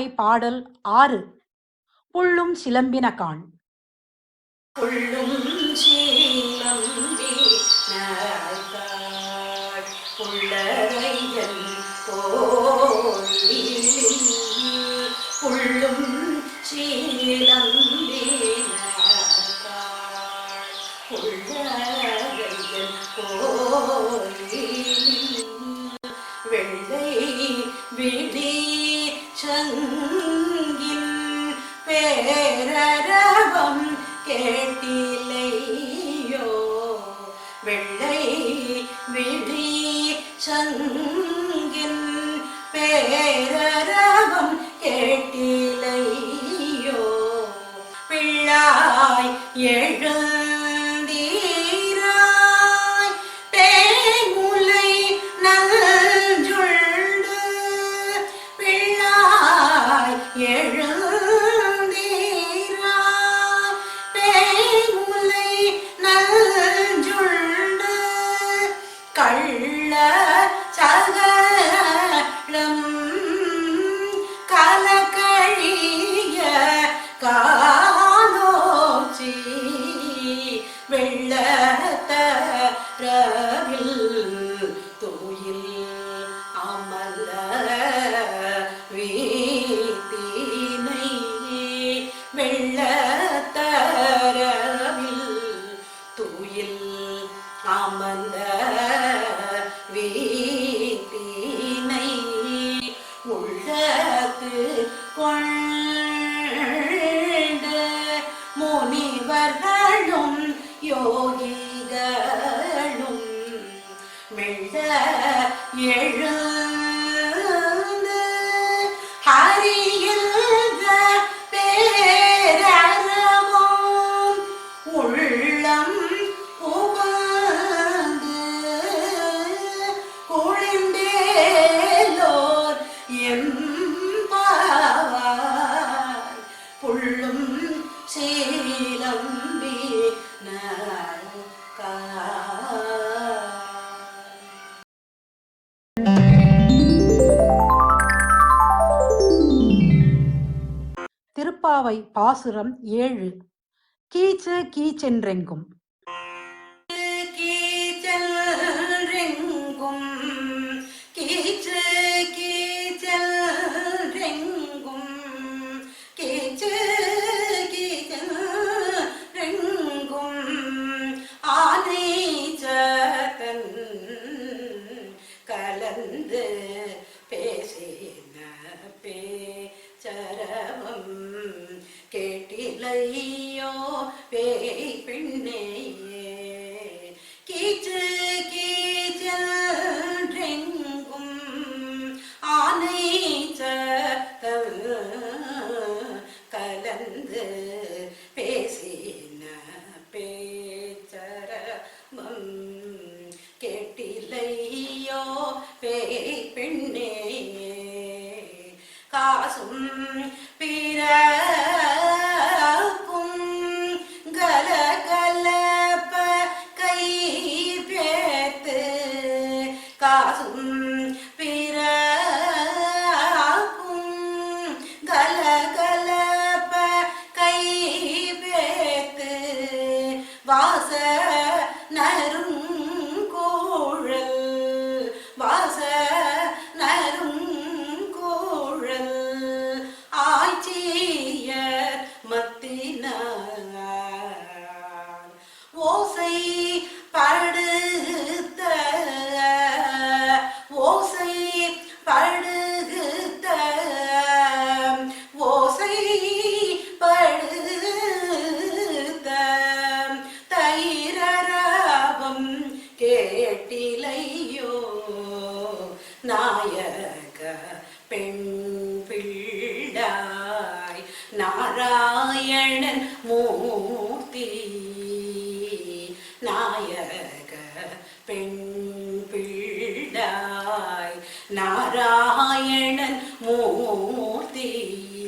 திருப்பாவை பாடல் ஆறு. புள்ளும் சிலம்பின கான். புள்ளும் சீலம்பி വെള്ളൈ വിളി ശങ്കിൻ പേരരവം കേട്ടി failure. திருப்பாவை பாசுரம் ஏழு. கீச்சு கீச்சென்றெங்கும். ஐயோ பேய் பெண்ணேயே கீச்சு கீச்செல்கும் ஆனை கலந்து பேசின பேச்சரமம் கேட்டிலையோ பேய் பெண்ணேயே காசும் வாச நரும் see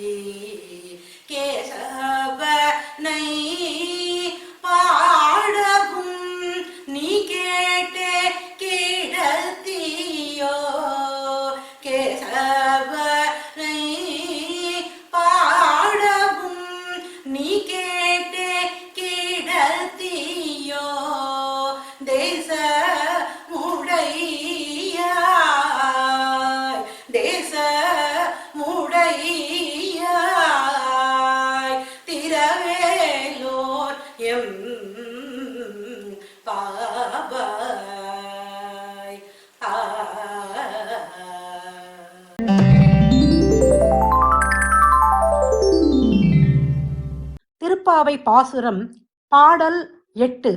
திருப்பாவை பாசுரம் பாடல் எட்டு.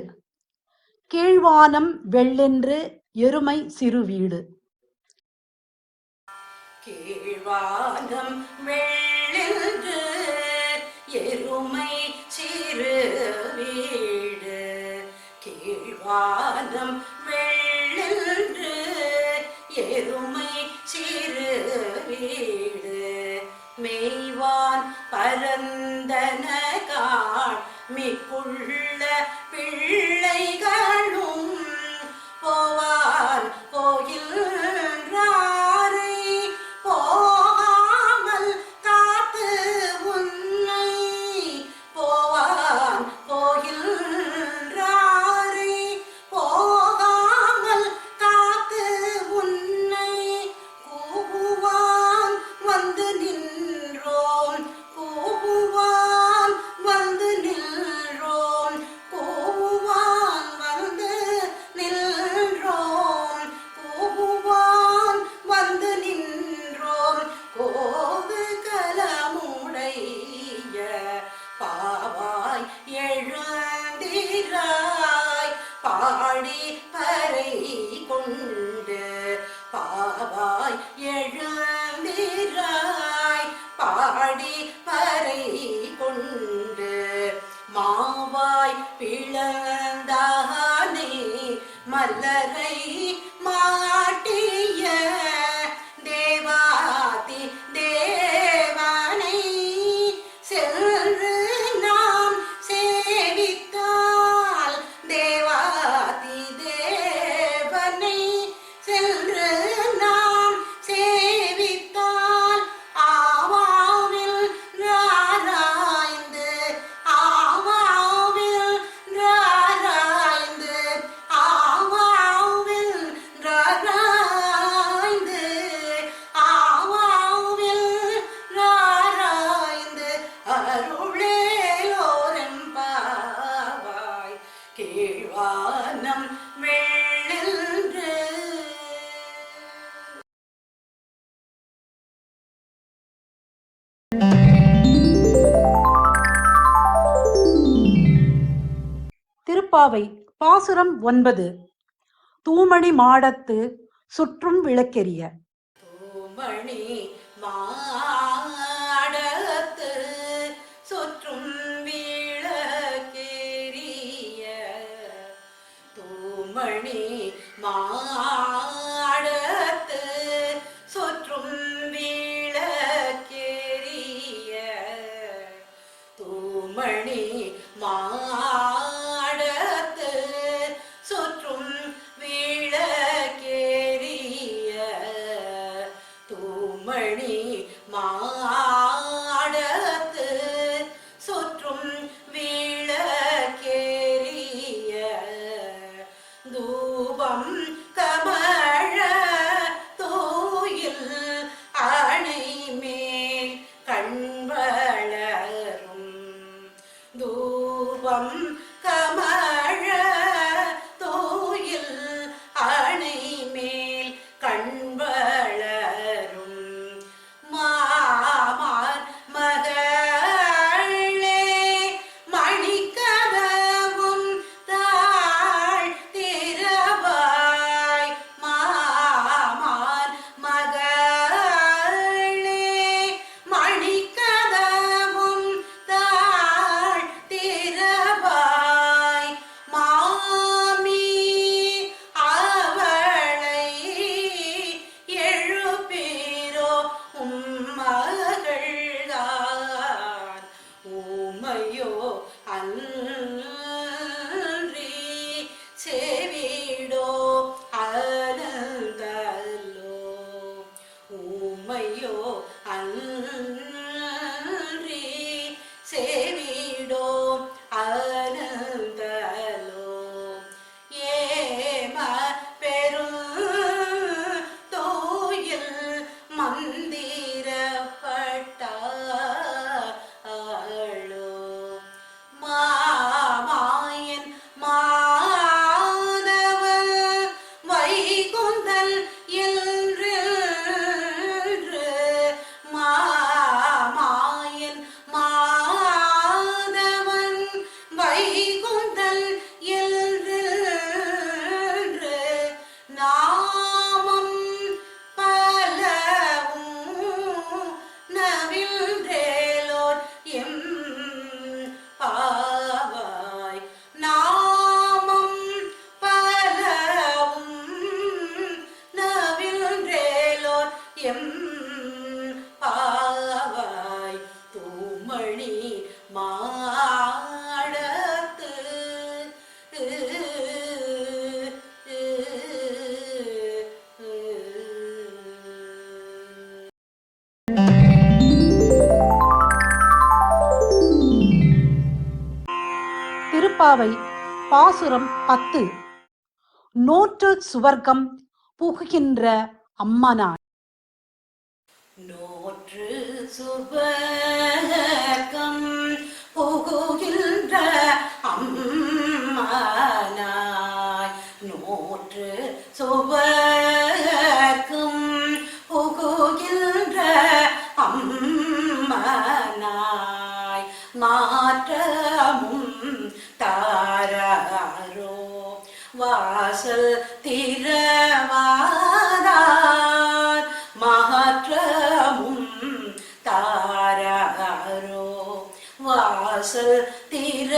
கீழ்வானம் வெள்ளென்று எருமை சிறு வீடு. கீழ்வானம் வெள்ளென்று எருமை சிறு வீடு. கீழ்வானம் வெள்ளென்று எருமை சிறு வீடு. மெய்வான் பரந்தன mi cul திருப்பாவை பாசுரம் ஒன்பது. தூமணி மாடத்து சுற்றும் விளக்கெரிய தூமணி மாடத்து சுற்றும் விளக்கெரிய தூமணி மா திருப்பாவை பாசுரம் பத்து. நோற்று சுவர்க்கம் புகுகின்ற அம்மனாய் நோற்று சுவர்க்கம் புகுகின்ற அம்மனாய். நோற்று சுவர் திற